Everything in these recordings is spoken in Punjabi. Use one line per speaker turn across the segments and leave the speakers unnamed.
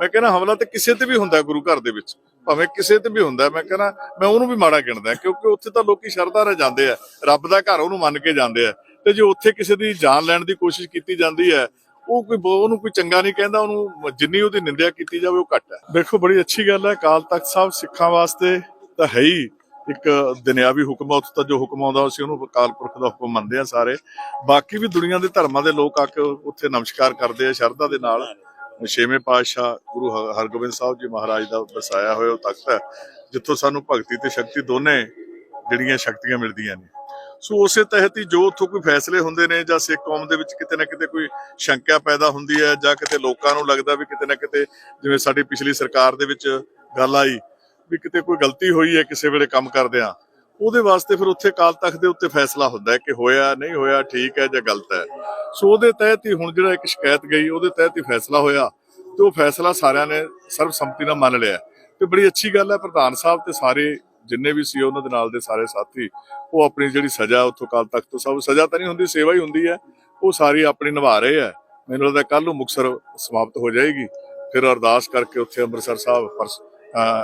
ਮੈਂ ਕਹਿੰਦਾ ਹਮਲਾ ਤੇ ਕਿਸੇ ਤੇ ਵੀ ਹੁੰਦਾ ਗੁਰੂ ਘਰ ਦੇ ਵਿੱਚ। ਭਾਵੇਂ ਕਿਸੇ ਤੇ ਵੀ ਹੁੰਦਾ ਮੈਂ ਕਹਿੰਦਾ ਮੈਂ ਉਹਨੂੰ ਵੀ ਮਾੜਾ ਗਿਣਦਾ ਕਿਉਂਕਿ ਉੱਥੇ ਤਾਂ ਲੋਕੀ ਸ਼ਰਧਾ ਨਾਲ ਜਾਂਦੇ ਆ ਰੱਬ ਦਾ ਘਰ ਉਹਨੂੰ ਮੰਨ ਕੇ ਜਾਂਦੇ ਆ ਤੇ ਜੇ ਉੱਥੇ ਕਿਸੇ ਦੀ ਜਾਨ ਲੈਣ ਦੀ ਕੋਸ਼ਿਸ਼ ਕੀਤੀ ਜਾਂਦੀ ਹੈ, ਉਹ ਕੋਈ ਉਹਨੂੰ ਕੋਈ ਚੰਗਾ ਨਹੀਂ ਕਹਿੰਦਾ, ਉਹਨੂੰ ਜਿੰਨੀ ਉਹਦੀ ਨਿੰਦਿਆ ਕੀਤੀ ਜਾਵੇ, ਉਹ ਘੱਟ ਹੈ। ਦੇਖੋ, ਬੜੀ ਅੱਛੀ ਗੱਲ ਹੈ ਕਾਲ ਤਖਤ ਸਾਹਿਬ ਸਿੱਖਾਂ ਵਾਸਤੇ ਤਾਂ ਹੈ ਹੀ ਇੱਕ ਦੁਨਿਆਵੀ ਹੁਕਮ ਆ ਉੱਥੇ ਤਾਂ ਜੋ ਹੁਕਮ ਆਉਂਦਾ ਸੀ ਉਹਨੂੰ ਅਕਾਲ ਪੁਰਖ ਦਾ ਹੁਕਮ ਮੰਨਦੇ ਆ ਸਾਰੇ। ਬਾਕੀ ਵੀ ਦੁਨੀਆ ਦੇ ਧਰਮਾਂ ਦੇ ਲੋਕ ਆ ਕੇ ਉੱਥੇ ਨਮਸਕਾਰ ਕਰਦੇ ਆ ਸ਼ਰਧਾ ਦੇ ਨਾਲ। ਛੇਵੇਂ ਪਾਤਸ਼ਾਹ ਗੁਰੂ ਹਰਗੋਬਿੰਦ ਸਾਹਿਬ ਜੀ ਮਹਾਰਾਜ ਦਾ ਵਸਾਇਆ ਹੋਇਆ ਉਹ ਤਖਤ ਹੈ, ਜਿੱਥੋਂ ਸਾਨੂੰ ਭਗਤੀ ਤੇ ਸ਼ਕਤੀ ਦੋਨੇ ਜਿਹੜੀਆਂ ਸ਼ਕਤੀਆਂ ਮਿਲਦੀਆਂ ਨੇ। ਸੋ ਉਸੇ ਤਹਿਤ ਹੀ ਜੋ ਉੱਥੋਂ ਕੋਈ ਫੈਸਲੇ ਹੁੰਦੇ ਨੇ ਜਾਂ ਸਿੱਖ ਕੌਮ ਦੇ ਵਿੱਚ ਕਿਤੇ ਨਾ ਕਿਤੇ ਕੋਈ ਸ਼ੰਕਾ ਪੈਦਾ ਹੁੰਦੀ ਹੈ ਜਾਂ ਕਿਤੇ ਲੋਕਾਂ ਨੂੰ ਲੱਗਦਾ ਵੀ ਕਿਤੇ ਨਾ ਕਿਤੇ ਜਿਵੇਂ ਸਾਡੀ ਪਿਛਲੀ ਸਰਕਾਰ ਦੇ ਵਿੱਚ ਗੱਲ ਆਈ ਵੀ ਕਿਤੇ ਕੋਈ ਗਲਤੀ ਹੋਈ ਹੈ ਕਿਸੇ ਵੇਲੇ ਕੰਮ ਕਰਦਿਆਂ, ਉਹਦੇ ਵਾਸਤੇ ਫਿਰ ਉੱਥੇ ਕਾਲ ਤਖਤ ਦੇ ਉੱਤੇ ਫੈਸਲਾ ਹੁੰਦਾ ਹੈ ਕਿ ਹੋਇਆ, ਨਹੀਂ ਹੋਇਆ, ਠੀਕ ਹੈ ਜਾਂ ਗਲਤ ਹੈ। ਸੋ ਉਹਦੇ ਤਹਿਤ ਹੀ ਹੁਣ ਜਿਹੜਾ ਇੱਕ ਸ਼ਿਕਾਇਤ ਗਈ, ਉਹਦੇ ਤਹਿਤ ਹੀ ਫੈਸਲਾ ਹੋਇਆ ਤੇ ਉਹ ਫੈਸਲਾ ਸਾਰਿਆਂ ਨੇ ਸਰਬਸੰਮਤੀ ਨਾਲ ਮੰਨ ਲਿਆ। ਤੇ ਬੜੀ ਅੱਛੀ ਗੱਲ ਹੈ, ਪ੍ਰਧਾਨ ਸਾਹਿਬ ਤੇ ਸਾਰੇ ਜਿੰਨੇ ਵੀ ਸੀ ਉਹਨਾਂ ਦੇ ਨਾਲ ਦੇ ਸਾਰੇ ਸਾਥੀ, ਉਹ ਆਪਣੀ ਜਿਹੜੀ ਸਜ਼ਾ ਉੱਥੋਂ ਕਾਲ ਤਖਤ ਤੋਂ ਸਭ, ਸਜ਼ਾ ਤਾਂ ਨਹੀਂ ਹੁੰਦੀ, ਸੇਵਾ ਹੀ ਹੁੰਦੀ ਹੈ। ਉਹ ਸਾਰੀ ਆਪਣੀ ਨਿਭਾ ਰਹੇ ਹੈ। ਮੈਨੂੰ ਲੱਗਦਾ ਕੱਲ ਨੂੰ ਮੁਕਸਰ ਸਮਾਪਤ ਹੋ ਜਾਏਗੀ। ਫਿਰ ਅਰਦਾਸ ਕਰਕੇ ਉੱਥੇ ਅੰਮ੍ਰਿਤਸਰ ਸਾਹਿਬ ਪਰਸ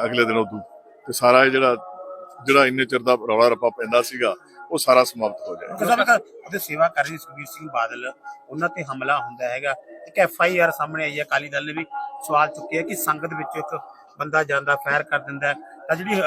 ਅਗਲੇ ਦਿਨ ਉਦੋਂ। ਤੇ ਸਾਰਾ ਇਹ ਜਿਹੜਾ ਜਿਹੜਾ ਇੰਨੇ ਚਿਰ ਦਾ ਰੌਲਾ ਰੱਪਾ ਪੈਂਦਾ ਸੀਗਾ ਉਹ ਸਾਰਾ ਸਮਾਪਤ ਹੋ ਜਾਏਗਾ।
ਉਹਦੇ ਸੇਵਾ ਕਰ ਰਹੀ ਸੁਖਬੀਰ ਸਿੰਘ ਬਾਦਲ। ਉਹਨਾਂ ਤੇ ਹਮਲਾ ਹੁੰਦਾ ਹੈਗਾ। ਇੱਕ ਐਫ ਆਈ ਆਰ ਸਾਹਮਣੇ ਆਈ ਹੈ। ਅਕਾਲੀ ਦਲ ਨੇ ਵੀ ਸਵਾਲ ਚੁੱਕਿਆ ਕਿ ਸੰਗਤ ਵਿੱਚ ਇੱਕ ਬੰਦਾ ਜਾਂਦਾ ਫਾਇਰ ਕਰ ਦਿੰਦਾ ਤਾਂ ਜਿਹੜੀ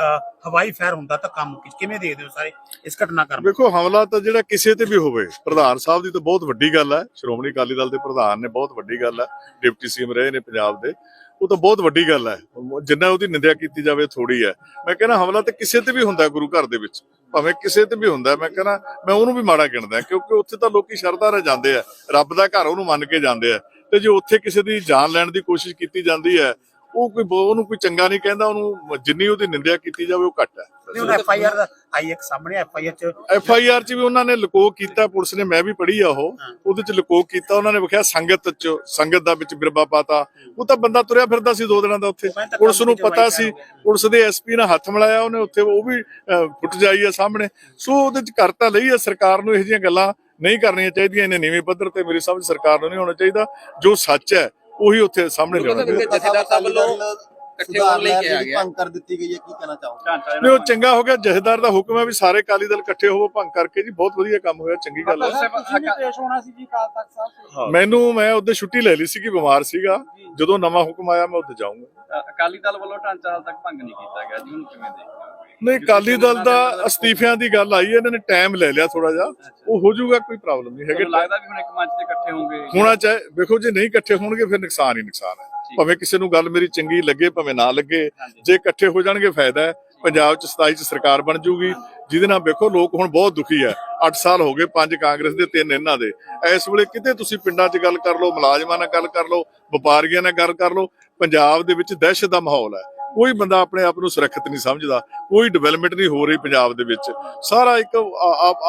ਹਵਾਈ ਫਾਇਰ ਹੁੰਦਾ ਤਾਂ ਕੰਮ ਕਿਵੇਂ ਦੇਖਦੇ ਹੋ ਸਾਰੇ ਇਸ ਘਟਨਾਕ੍ਰਮ ਨੂੰ?
ਵੇਖੋ ਹਮਲਾ ਤਾਂ ਜਿਹੜਾ ਕਿਸੇ ਤੇ ਵੀ ਹੋਵੇ ਪ੍ਰਧਾਨ ਸਾਹਿਬ ਦੀ ਤਾਂ ਬਹੁਤ ਵੱਡੀ ਗੱਲ ਹੈ। ਸ਼੍ਰੋਮਣੀ ਅਕਾਲੀ ਦਲ ਦੇ ਪ੍ਰਧਾਨ ਨੇ ਬਹੁਤ ਵੱਡੀ ਗੱਲ ਹੈ। ਡਿਪਟੀ ਸੀਐਮ ਰਹੇ ਨੇ ਪੰਜਾਬ ਦੇ। ਉਹ ਤਾਂ ਬਹੁਤ ਵੱਡੀ ਗੱਲ ਹੈ। ਜਿੰਨਾ ਉਹਦੀ ਨਿੰਦਿਆ ਕੀਤੀ ਜਾਵੇ ਥੋੜੀ ਹੈ। ਮੈਂ ਕਹਿੰਦਾ ਹਮਲਾ ਤਾਂ ਕਿਸੇ ਤੇ ਵੀ ਹੁੰਦਾ ਗੁਰੂ ਘਰ ਦੇ ਵਿੱਚ। ਭਾਵੇਂ ਕਿਸੇ ਤੇ ਵੀ ਹੁੰਦਾ ਮੈਂ ਕਹਿੰਦਾ, ਮੈਂ ਉਹਨੂੰ ਵੀ ਮਾੜਾ ਗਿਣਦਾ ਕਿਉਂਕਿ ਉੱਥੇ ਤਾਂ ਲੋਕੀ ਸ਼ਰਧਾ ਨਾਲ ਜਾਂਦੇ ਆ। ਰੱਬ ਦਾ ਘਰ ਉਹਨੂੰ ਮੰਨ ਕੇ ਜਾਂਦੇ ਆ। ਤੇ ਜੇ ਉੱਥੇ ਕਿਸੇ ਦੀ ਜਾਨ ਲੈਣ ਦੀ ਕੋਸ਼ਿਸ਼ ਕੀਤੀ ਜਾਂਦੀ ਹੈ, ਉਹ ਕੋਈ ਉਹਨੂੰ ਕੋਈ ਚੰਗਾ ਨਹੀਂ ਕਹਿੰਦਾ। ਉਹਨੂੰ ਜਿੰਨੀ ਉਹਦੀ ਨਿੰਦਿਆ ਕੀਤੀ ਜਾਵੇ, ਉਹ ਘੱਟ ਹੈ।
ਨਹੀਂ ਹੁਣ ਐਫ ਆਈ ਆਰ ਦਾ ਆਈ ਇੱਕ ਸਾਹਮਣੇ ਐਫ ਆਈ ਆਰ ਚ
ਐਫ ਆਈ ਆਰ ਚ ਵੀ ਉਹਨਾਂ ਨੇ ਲਕੋ ਕੀਤਾ ਪੁਲਿਸ ਨੇ ਮੈਂ ਵੀ ਪੜ੍ਹੀ ਆ ਉਹ। ਉਹਦੇ ਚ ਲਕੋ ਕੀਤਾ ਉਹਨਾਂ ਨੇ ਵਿਖਿਆ ਸੰਗਤ ਚ ਸੰਗਤ ਦਾ ਵਿੱਚ ਬਿਰਬਾ ਪਾਤਾ। ਉਹ ਤਾਂ ਬੰਦਾ ਤੁਰਿਆ ਫਿਰਦਾ ਸੀ ਦੋ ਦਿਨਾਂ ਦਾ ਉੱਥੇ।
ਮੈਂ ਤਾਂ
ਪੁਲਿਸ ਨੂੰ ਪਤਾ
ਦੀ
ਸੀ
ਜਵਾਈ ਕਰ
ਪੁਲਿਸ ਦੇ ਐਸਪੀ ਨਾਲ ਹੱਥ ਮਿਲਾਇਆ ਉਹਨੇ ਉੱਥੇ ਉਹ ਵੀ ਅਹ, ਫੁੱਟ ਜਾਈ ਆ ਸਾਹਮਣੇ। ਸੋ ਉਹਦੇ ਚ ਕਰ ਤਾਂ ਲਈ ਆ ਸਰਕਾਰ ਨੂੰ ਇਹੋ ਜਿਹੀਆਂ ਗੱਲਾਂ ਨਹੀਂ ਕਰਨੀਆਂ ਚਾਹੀਦੀਆਂ। ਇਹਨੇ ਨੀਵੇਂ ਪੱਧਰ ਤੇ ਮੇਰੀ ਸਮਝ ਸਰਕਾਰ ਨੂੰ ਨਹੀਂ ਹੋਣਾ ਚਾਹੀਦਾ। ਜੋ ਸੱਚ ਹੈ ਉਹੀ ਉੱਥੇ ਸਾਹਮਣੇ ਲਿਆਉਣਾ ਚਾਹੀਦਾ।
ਜਥੇਦਾਰ ਸਾਹਿਬ ਵੱਲੋਂ ਇਕੱਠੇ ਹੋਣ ਲਈ ਕਿਹਾ ਗਿਆ।
ਭੰਗ ਕਰ ਦਿੱਤੀ ਗਈ ਹੈ ਕੀ ਕਹਿਣਾ ਚਾਹੋਗੇ?
ਨਹੀਂ ਉਹ ਚੰਗਾ ਹੋ ਗਿਆ ਜਥੇਦਾਰ ਦਾ ਹੁਕਮ ਹੈ ਵੀ ਸਾਰੇ ਅਕਾਲੀ ਦਲ ਇਕੱਠੇ ਹੋਵੋ ਭੰਗ ਕਰਕੇ ਜੀ ਬਹੁਤ ਵਧੀਆ ਕੰਮ ਹੋਇਆ ਚੰਗੀ ਗੱਲ ਹੈ।
ਪੇਸ਼ ਹੋਣਾ ਸੀ ਜੀ ਕਾਲ ਤਖਤ ਸਾਹਿਬ
ਮੈਨੂੰ ਮੈਂ ਉਹਦੇ ਛੁੱਟੀ ਲੈ ਲਈ ਸੀ ਕਿ ਬਿਮਾਰ ਸੀਗਾ। ਜਦੋਂ ਨਵਾਂ ਹੁਕਮ ਆਇਆ ਮੈਂ ਉੱਥੇ ਜਾਊਂਗਾ।
ਅਕਾਲੀ ਦਲ ਵੱਲੋਂ ਢਾਂਚਾ ਹਾਲ ਤੱਕ ਭੰਗ ਨਹੀਂ ਕੀਤਾ ਗਿਆ ਜੀ ਹੁਣ ਕਿਵੇਂ ਦੇਖਦੇ
ਨਹੀਂ ਅਕਾਲੀ ਦਲ ਦਾ ਅਸਤੀਫਿਆਂ ਦੀ ਗੱਲ ਆਈ ਹੈ, ਇਹਨਾਂ ਨੇ ਟਾਈਮ ਲੈ ਲਿਆ ਥੋੜਾ ਜਿਹਾ। ਉਹ ਹੋ ਜਾਊਗਾ ਕੋਈ ਪ੍ਰੋਬਲਮ ਨਹੀਂ ਹੈਗੇ।
ਲੱਗਦਾ ਵੀ ਹੁਣ ਇੱਕ ਮੰਚ ਤੇ ਇਕੱਠੇ ਹੋਣਗੇ।
ਹੋਣਾ ਚਾਹੇ ਵੇਖੋ ਜੇ ਨਹੀਂ ਇਕੱਠੇ ਹੋਣਗੇ ਫਿਰ ਨੁਕਸਾਨ ਹੀ ਨੁਕਸਾਨ ਹੈ। ਭਾਵੇਂ ਕਿਸੇ ਨੂੰ ਗੱਲ ਮੇਰੀ ਚੰਗੀ ਲੱਗੇ ਭਾਵੇਂ ਨਾ ਲੱਗੇ ਜੇ ਇਕੱਠੇ ਹੋ ਜਾਣਗੇ ਫਾਇਦਾ ਹੈ। ਪੰਜਾਬ ਚ 27 ਚ ਸਰਕਾਰ ਬਣ ਜੂਗੀ ਜਿਹਦੇ ਨਾਲ ਵੇਖੋ ਲੋਕ ਹੁਣ ਬਹੁਤ ਦੁਖੀ ਹੈ। 8 ਸਾਲ ਹੋ ਗਏ ਪੰਜ ਕਾਂਗਰਸ ਦੇ ਤਿੰਨ ਇਹਨਾਂ ਦੇ। ਇਸ ਵੇਲੇ ਕਿਤੇ ਤੁਸੀਂ ਪਿੰਡਾਂ 'ਚ ਗੱਲ ਕਰ ਲਓ ਮੁਲਾਜ਼ਮਾਂ ਨਾਲ ਗੱਲ ਕਰ ਲਓ ਵਪਾਰੀਆਂ ਨਾਲ ਗੱਲ ਕਰ ਲਓ ਪੰਜਾਬ ਦੇ ਵਿੱਚ ਦਹਿਸ਼ਤ ਦਾ ਮਾਹੌਲ ਹੈ। ਕੋਈ ਬੰਦਾ ਆਪਣੇ ਆਪ ਨੂੰ ਸੁਰੱਖਿਅਤ ਨਹੀਂ ਸਮਝਦਾ ਕੋਈ ਡਿਵੈਲਪਮੈਂਟ ਨਹੀਂ ਹੋ ਰਹੀ ਪੰਜਾਬ ਦੇ ਵਿੱਚ। ਸਾਰਾ ਇੱਕ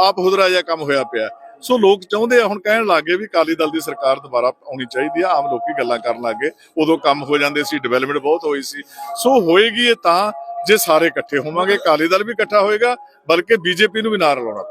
ਆਪ ਹੁਦਰਾ ਜਿਹਾ ਕੰਮ ਹੋਇਆ ਪਿਆ। ਸੋ ਲੋਕ ਚਾਹੁੰਦੇ ਆ ਹੁਣ ਕਹਿਣ ਲੱਗੇ ਵੀ ਅਕਾਲੀ ਦਲ ਦੀ ਸਰਕਾਰ ਦੁਬਾਰਾ ਆਉਣੀ ਚਾਹੀਦੀ ਆ, ਆਮ ਲੋਕੀ ਗੱਲਾਂ ਕਰਨ ਲੱਗੇ ਉਦੋਂ ਕੰਮ ਹੋ ਜਾਂਦੇ ਸੀ ਡਿਵੈਲਪਮੈਂਟ ਬਹੁਤ ਹੋਈ ਸੀ। ਸੋ ਹੋਏਗੀ ਇਹ ਤਾਂ ਜੇ ਸਾਰੇ ਇਕੱਠੇ ਹੋਵਾਂਗੇ, ਅਕਾਲੀ ਦਲ ਵੀ ਇਕੱਠਾ ਹੋਏਗਾ, ਬਲਕਿ ਬੀਜੇਪੀ ਨੂੰ ਵੀ ਨਾਲ ਰਲਾਉਣਾ ਪਏਗਾ।